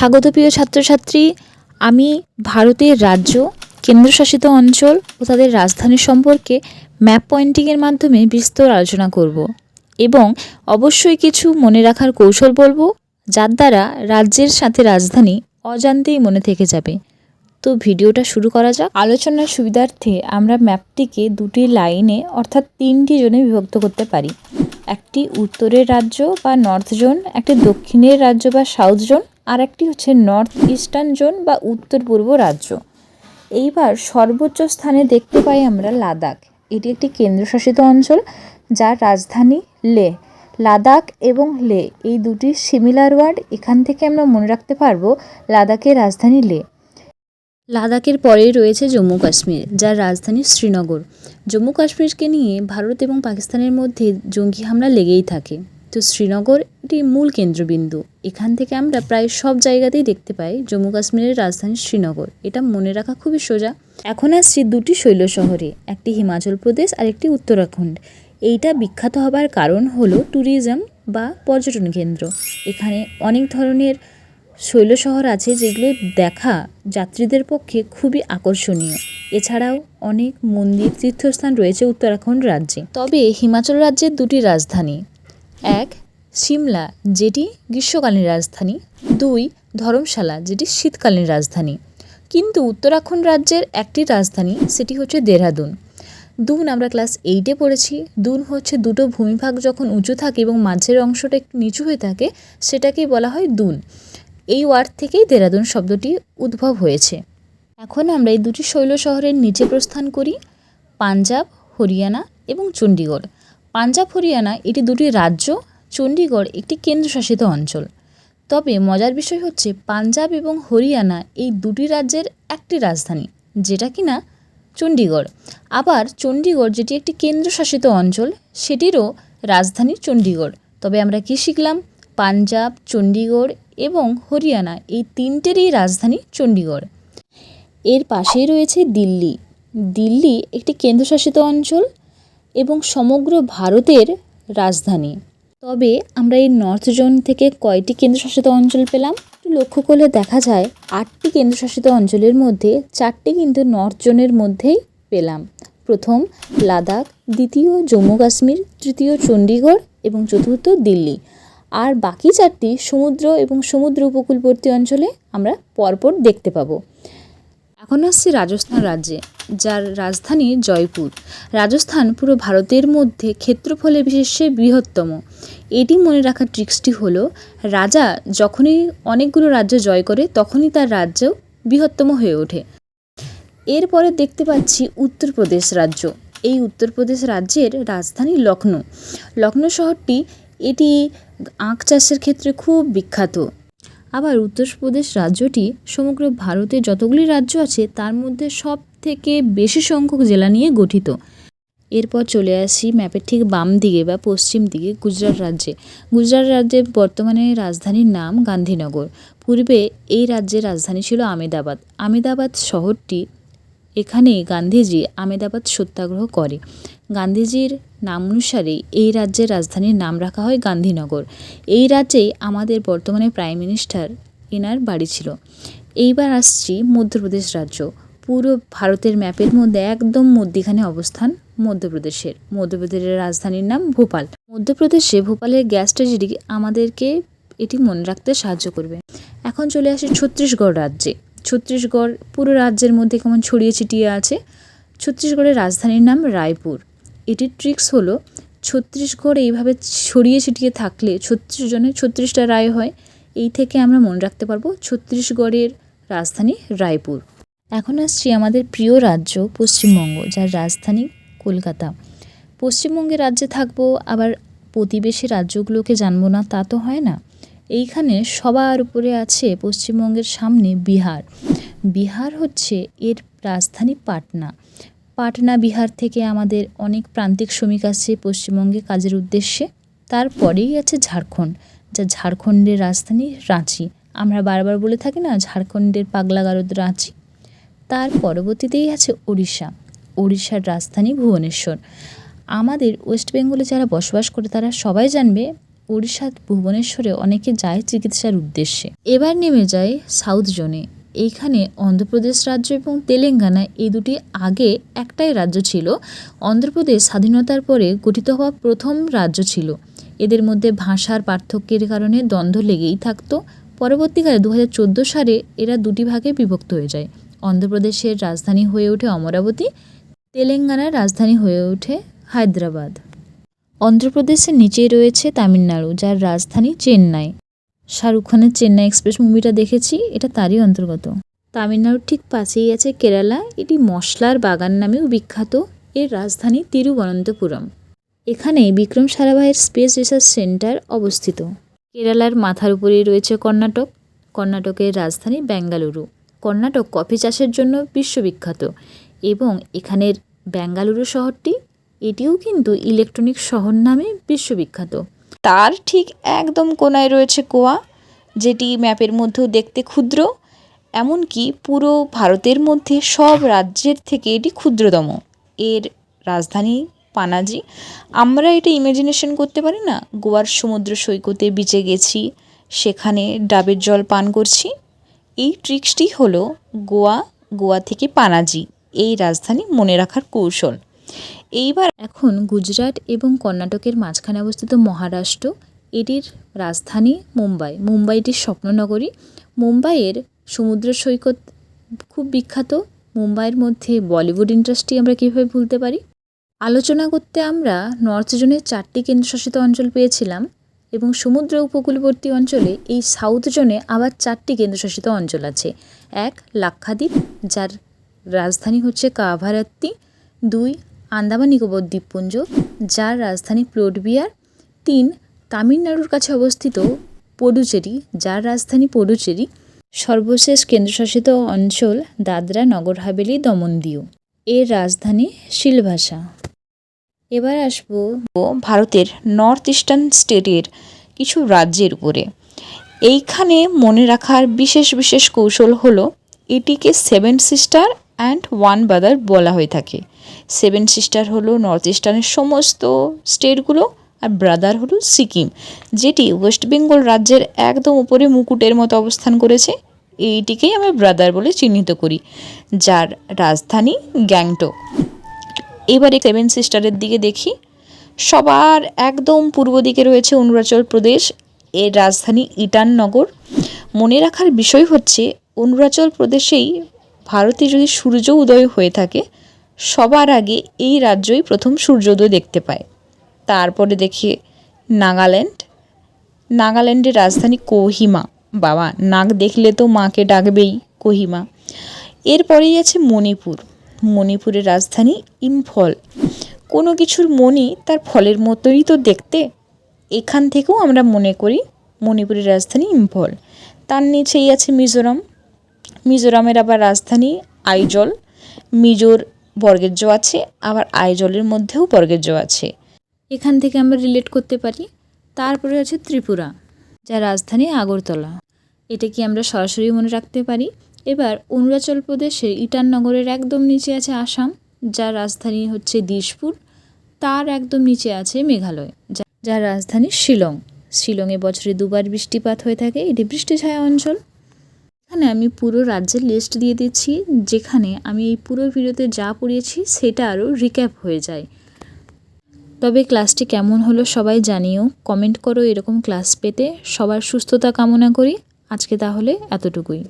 স্বাগত প্রিয় ছাত্রছাত্রী, আমি ভারতের রাজ্য, কেন্দ্রশাসিত অঞ্চল ও তাদের রাজধানী সম্পর্কে ম্যাপ পয়েন্টিংয়ের মাধ্যমে বিস্তর আলোচনা করব এবং অবশ্যই কিছু মনে রাখার কৌশল বলব, যার দ্বারা রাজ্যের সাথে রাজধানী অজান্তেই মনে থেকে যাবে। তো ভিডিওটা শুরু করা যাক। আলোচনার সুবিধার্থে আমরা ম্যাপটিকে দুটি লাইনে, অর্থাৎ তিনটি জোনে বিভক্ত করতে পারি। একটি উত্তরের রাজ্য বা নর্থ জোন, একটি দক্ষিণের রাজ্য বা সাউথ জোন আর একটি হচ্ছে নর্থ ইস্টার্ন জোন বা উত্তর পূর্ব রাজ্য। এইবার সর্বোচ্চ স্থানে দেখতে পাই আমরা লাদাখ। এটি একটি কেন্দ্রশাসিত অঞ্চল, যার রাজধানী লে। লাদাখ এবং লে, এই দুটি সিমিলার ওয়ার্ড এখান থেকে আমরা মনে রাখতে পারব লাদাখের রাজধানী লে। লাদাখের পরেই রয়েছে জম্মু কাশ্মীর, যার রাজধানী শ্রীনগর। জম্মু কাশ্মীরকে নিয়ে ভারত এবং পাকিস্তানের মধ্যে জঙ্গি হামলা লেগেই থাকে। তো শ্রীনগর এটি মূল কেন্দ্রবিন্দু। এখান থেকে আমরা প্রায় সব জায়গাতেই দেখতে পাই জম্মু কাশ্মীরের রাজধানী শ্রীনগর। এটা মনে রাখা খুবই সোজা। এখন আসছি দুটি শৈল শহরে, একটি হিমাচল প্রদেশ আর একটি উত্তরাখণ্ড। এইটা বিখ্যাত হবার কারণ হলো ট্যুরিজম বা পর্যটন কেন্দ্র। এখানে অনেক ধরনের শৈল শহর আছে যেগুলো দেখা যাত্রীদের পক্ষে খুবই আকর্ষণীয়। এছাড়াও অনেক মন্দির, তীর্থস্থান রয়েছে উত্তরাখণ্ড রাজ্যে। তবে হিমাচল রাজ্যের দুটি রাজধানী এক, সিমলা, যেটি গ্রীষ্মকালীন রাজধানী। দুই, ধর্মশালা, যেটি শীতকালীন রাজধানী। কিন্তু উত্তরাখণ্ড রাজ্যের একটি রাজধানী, সেটি হচ্ছে দেহরাদুন দুন আমরা ক্লাস এইটে পড়েছি। দুন হচ্ছে দুটো ভূমিভাগ যখন উঁচু থাকে এবং মাঝের অংশটা একটু নিচু হয়ে থাকে, সেটাকেই বলা হয় দুন। এই ওয়ার্ড থেকেই দেরাদুন শব্দটি উদ্ভব হয়েছে। এখন আমরা এই দুটি শৈল শহরের নিচে প্রস্থান করি, পাঞ্জাব, হরিয়ানা এবং চণ্ডীগড়। পাঞ্জাব, হরিয়ানা এটি দুটি রাজ্য, চণ্ডীগড় একটি কেন্দ্রশাসিত অঞ্চল। তবে মজার বিষয় হচ্ছে পাঞ্জাব এবং হরিয়ানা এই দুটি রাজ্যের একটি রাজধানী, যেটা কিনা চণ্ডীগড়। আবার চণ্ডীগড় যেটি একটি কেন্দ্রশাসিত অঞ্চল, সেটিরও রাজধানী চণ্ডীগড়। তবে আমরা কী শিখলাম? পাঞ্জাব, চণ্ডীগড় এবং হরিয়ানা এই তিনটেরই রাজধানী চণ্ডীগড়। এর পাশেই রয়েছে দিল্লি। দিল্লি একটি কেন্দ্রশাসিত অঞ্চল এবং সমগ্র ভারতের রাজধানী। তবে আমরা এই নর্থ জোন থেকে কয়টি কেন্দ্রশাসিত অঞ্চল পেলাম? একটু লক্ষ্য করলে দেখা যায় আটটি কেন্দ্রশাসিত অঞ্চলের মধ্যে চারটি কিন্তু নর্থ জোনের মধ্যেই পেলাম। প্রথম লাদাখ, দ্বিতীয় জম্মু কাশ্মীর, তৃতীয় চণ্ডীগড় এবং চতুর্থ দিল্লি। আর বাকি চারটি সমুদ্র এবং সমুদ্র উপকূলবর্তী অঞ্চলে আমরা পরপর দেখতে পাবো। এখন আসছি রাজস্থান রাজ্যে। যার রাজধানী জয়পুর। রাজস্থান পুরো ভারতের মধ্যে ক্ষেত্রফলে বিশেষে বৃহত্তম। এটি মনে রাখার ট্রিক্সটি হলো, রাজা যখনই অনেকগুলো রাজ্য জয় করে, তখনই তার রাজ্য বৃহত্তম হয়ে ওঠে। এরপরে দেখতে পাচ্ছি উত্তরপ্রদেশ রাজ্য। এই উত্তরপ্রদেশ রাজ্যের রাজধানী লখনৌ লখনৌ শহরটি, এটি আখ চাষের ক্ষেত্রে খুব বিখ্যাত। আবার উত্তরপ্রদেশ রাজ্যটি সমগ্র ভারতে যতগুলি রাজ্য আছে, তার মধ্যে সব থেকে বেশি সংখ্যক জেলা নিয়ে গঠিত। এরপর চলে আসি ম্যাপের ঠিক বাম দিকে বা পশ্চিম দিকে গুজরাট রাজ্যে। গুজরাট রাজ্যের বর্তমানে রাজধানীর নাম গান্ধীনগর। পূর্বে এই রাজ্যের রাজধানী ছিল আমেদাবাদ। আমেদাবাদ শহরটি এখানে গান্ধীজি আমেদাবাদ সত্যাগ্রহ করে। গান্ধীজির নাম অনুসারে এই রাজ্যের রাজধানীর নাম রাখা হয় গান্ধীনগর। এই রাজ্যেই আমাদের বর্তমানে প্রাইম মিনিস্টার এনার বাড়ি ছিল। এইবার আসছি মধ্যপ্রদেশ রাজ্য। পুরো ভারতের ম্যাপের মধ্যে একদম মধ্যিখানে অবস্থান মধ্যপ্রদেশের। মধ্যপ্রদেশের রাজধানীর নাম ভোপাল। মধ্যপ্রদেশে ভোপালের গ্যাস ট্র্যাজেডি আমাদেরকে এটি মনে রাখতে সাহায্য করবে। এখন চলে আসে ছত্তিশগড় রাজ্যে। ছত্তিশগড় পুরো রাজ্যের মধ্যে কেমন ছড়িয়ে ছিটিয়ে আছে? ছত্তিশগড়ের রাজধানীর নাম রায়পুর। এটির ট্রিক্স হলো ছত্তিশগড় এইভাবে ছড়িয়ে ছিটিয়ে থাকলে ছত্রিশ জনের ছত্রিশটা রায় হয়। এই থেকে আমরা মনে রাখতে পারব ছত্তিশগড়ের রাজধানী রায়পুর। এখন আসছি আমাদের প্রিয় রাজ্য, পশ্চিমবঙ্গ, যার রাজধানী কলকাতা। পশ্চিমবঙ্গে রাজ্যে থাকব, আবার প্রতিবেশী রাজ্যগুলোকে জানব না, তা তো হয় না। এইখানে সবার উপরে আছে পশ্চিমবঙ্গের সামনে বিহার। বিহার হচ্ছে এর রাজধানী পাটনা। পাটনা, বিহার থেকে আমাদের অনেক প্রান্তিক শ্রমিক আসছে পশ্চিমবঙ্গে কাজের উদ্দেশ্যে। তারপরেই আছে ঝাড়খণ্ড, যা ঝাড়খণ্ডের রাজধানী রাঁচি। আমরা বারবার বলে থাকি না, ঝাড়খণ্ডের পাগলা গারদ রাঁচি। তার পরবর্তীতেই আছে উড়িষ্যা উড়িষ্যার রাজধানী ভুবনেশ্বর। আমাদের ওয়েস্ট বেঙ্গলে যারা বসবাস করে তারা সবাই জানবে ওড়িশার ভুবনেশ্বরে অনেকে যায় চিকিৎসার উদ্দেশ্যে। এবার নেমে যায় সাউথ জোনে। এইখানে অন্ধ্রপ্রদেশ রাজ্য এবং তেলেঙ্গানা এই দুটি আগে একটাই রাজ্য ছিল। অন্ধ্রপ্রদেশ স্বাধীনতার পরে গঠিত হওয়া প্রথম রাজ্য ছিল। এদের মধ্যে ভাষার পার্থক্যের কারণে দ্বন্দ্ব লেগেই থাকতো। পরবর্তীকালে দু হাজার চোদ্দ সালে এরা দুটি ভাগে বিভক্ত হয়ে যায়। অন্ধ্রপ্রদেশের রাজধানী হয়ে ওঠে অমরাবতী, তেলেঙ্গানার রাজধানী হয়ে ওঠে হায়দ্রাবাদ। অন্ধ্রপ্রদেশের নিচেই রয়েছে তামিলনাড়ু, যার রাজধানী চেন্নাই। শাহরুখ খানের চেন্নাই এক্সপ্রেস মুভিটা দেখেছি, এটা তারই অন্তর্গত। তামিলনাড়ুর ঠিক পাশেই আছে কেরালা, এটি মশলার বাগান নামেও বিখ্যাত, এর রাজধানী তিরুবনন্তপুরম। এখানে বিক্রম সারাভাইয়ের স্পেস রিসার্চ সেন্টার অবস্থিত। কেরালার মাথার উপরেই রয়েছে কর্ণাটক, কর্ণাটকের রাজধানী বেঙ্গালুরু। কর্ণাটক কফি চাষের জন্য বিশ্ববিখ্যাত এবং এখানের বেঙ্গালুরু শহরটি, এটিও কিন্তু ইলেকট্রনিক শহর নামে বিশ্ববিখ্যাত। তার ঠিক একদম কোনায় রয়েছে গোয়া যেটি ম্যাপের মধ্যেও দেখতে ক্ষুদ্র, এমনকি পুরো ভারতের মধ্যে সব রাজ্যের থেকে এটি ক্ষুদ্রতম। এর রাজধানী পানাজি, আমরা এটা ইমাজিনেশন করতে পারি না। গোয়ার সমুদ্র সৈকতে বিচে গেছি, সেখানে ডাবের জল পান করছি। এই ট্রিক্সটি হলো গোয়া গোয়া থেকে পানাজি, এই রাজধানী মনে রাখার কৌশল। এইবার এখন গুজরাট এবং কর্ণাটকের মাঝখানে অবস্থিত মহারাষ্ট্র, এটির রাজধানী মুম্বাই। মুম্বাইটির স্বপ্ননগরী। মুম্বাইয়ের সমুদ্র সৈকত খুব বিখ্যাত। মুম্বাইয়ের মধ্যে বলিউড ইন্ডাস্ট্রি আমরা কীভাবে ভুলতে পারি? আলোচনা করতে আমরা নর্থ জোনের চারটি কেন্দ্রশাসিত অঞ্চল পেয়েছিলাম। এবং সমুদ্র উপকূলবর্তী অঞ্চলে এই সাউথ জোনে আবার চারটি কেন্দ্রশাসিত অঞ্চল আছে। এক, লাক্ষাদ্বীপ, যার রাজধানী হচ্ছে কাভারাত্তি। দুই, আন্দামান নিকোবর দ্বীপপুঞ্জ, যার রাজধানী প্লোট বিয়ার তিন, তামিলনাড়ুর কাছে অবস্থিত পডুচেরি, যার রাজধানী পডুচেরি। সর্বশেষ কেন্দ্রশাসিত অঞ্চল দাদরা, নগর হাভেলি দমনদিউ এর রাজধানী শিলভাষা। এবার আসব ভারতের নর্থ ইস্টার্ন স্টেটের কিছু রাজ্যের উপরে। এইখানে মনে রাখার বিশেষ বিশেষ কৌশল হলো এটিকে seven sister and one brother বলা হয়ে থাকে। সেভেন সিস্টার হলো নর্থ ইস্টার্নের সমস্ত স্টেটগুলো আর ব্রাদার হলো সিকিম যেটি ওয়েস্ট বেঙ্গল রাজ্যের একদম উপরে মুকুটের মতো অবস্থান করেছে। এইটিকেই আমরা ব্রাদার বলে চিহ্নিত করি, যার রাজধানী গ্যাংটক এবারে সেভেন সিস্টারের দিকে দেখি। সবার একদম পূর্ব দিকে রয়েছে অরুণাচল প্রদেশ, এর রাজধানী ইটাননগর মনে রাখার বিষয় হচ্ছে, অরুণাচল প্রদেশেই ভারতে যদি সূর্য উদয় হয়ে থাকে, সবার আগে এই রাজ্যই প্রথম সূর্যোদয় দেখতে পায়। তারপরে দেখি নাগাল্যান্ড। নাগাল্যান্ডের রাজধানী কোহিমা। বাবা, নাক দেখলে তো মাকে ডাকবেই কোহিমা। এরপরেই আছে মণিপুর। মণিপুরের রাজধানী ইম্ফল। কোনো কিছুর মণি তার ফলের মতোই তো দেখতে। এখান থেকেও আমরা মনে করি মণিপুরের রাজধানী ইম্ফল। তার নিচেই আছে মিজোরাম। মিজোরামের আবার রাজধানী আইজল। মিজোর বর্গের আছে, আবার আইজলের মধ্যেও বর্গের আছে। এখান থেকে আমরা রিলেট করতে পারি। তারপরে আছে ত্রিপুরা, যার রাজধানী আগরতলা। এটা কি আমরা সরাসরি মনে রাখতে পারি। এবার অরুণাচল প্রদেশের ইটাননগরের একদম নিচে আছে আসাম, যার রাজধানী হচ্ছে দিশপুর। তার একদম নিচে আছে মেঘালয় যার রাজধানী শিলং। শিলংয়ে বছরে দুবার বৃষ্টিপাত হয়ে থাকে, এটি বৃষ্টিছায়া অঞ্চল। এখানে আমি পুরো রাজ্যের লিস্ট দিয়ে দিচ্ছি, যেখানে আমি এই পুরো ভিডিওতে যা পড়িয়েছি সেটা আরও রিক্যাপ হয়ে যায়। তবে ক্লাসটি কেমন হলো সবাই জানিও কমেন্ট করো এরকম ক্লাস পেতে। সবার সুস্থতা কামনা করি। আজকে তাহলে এতটুকুই।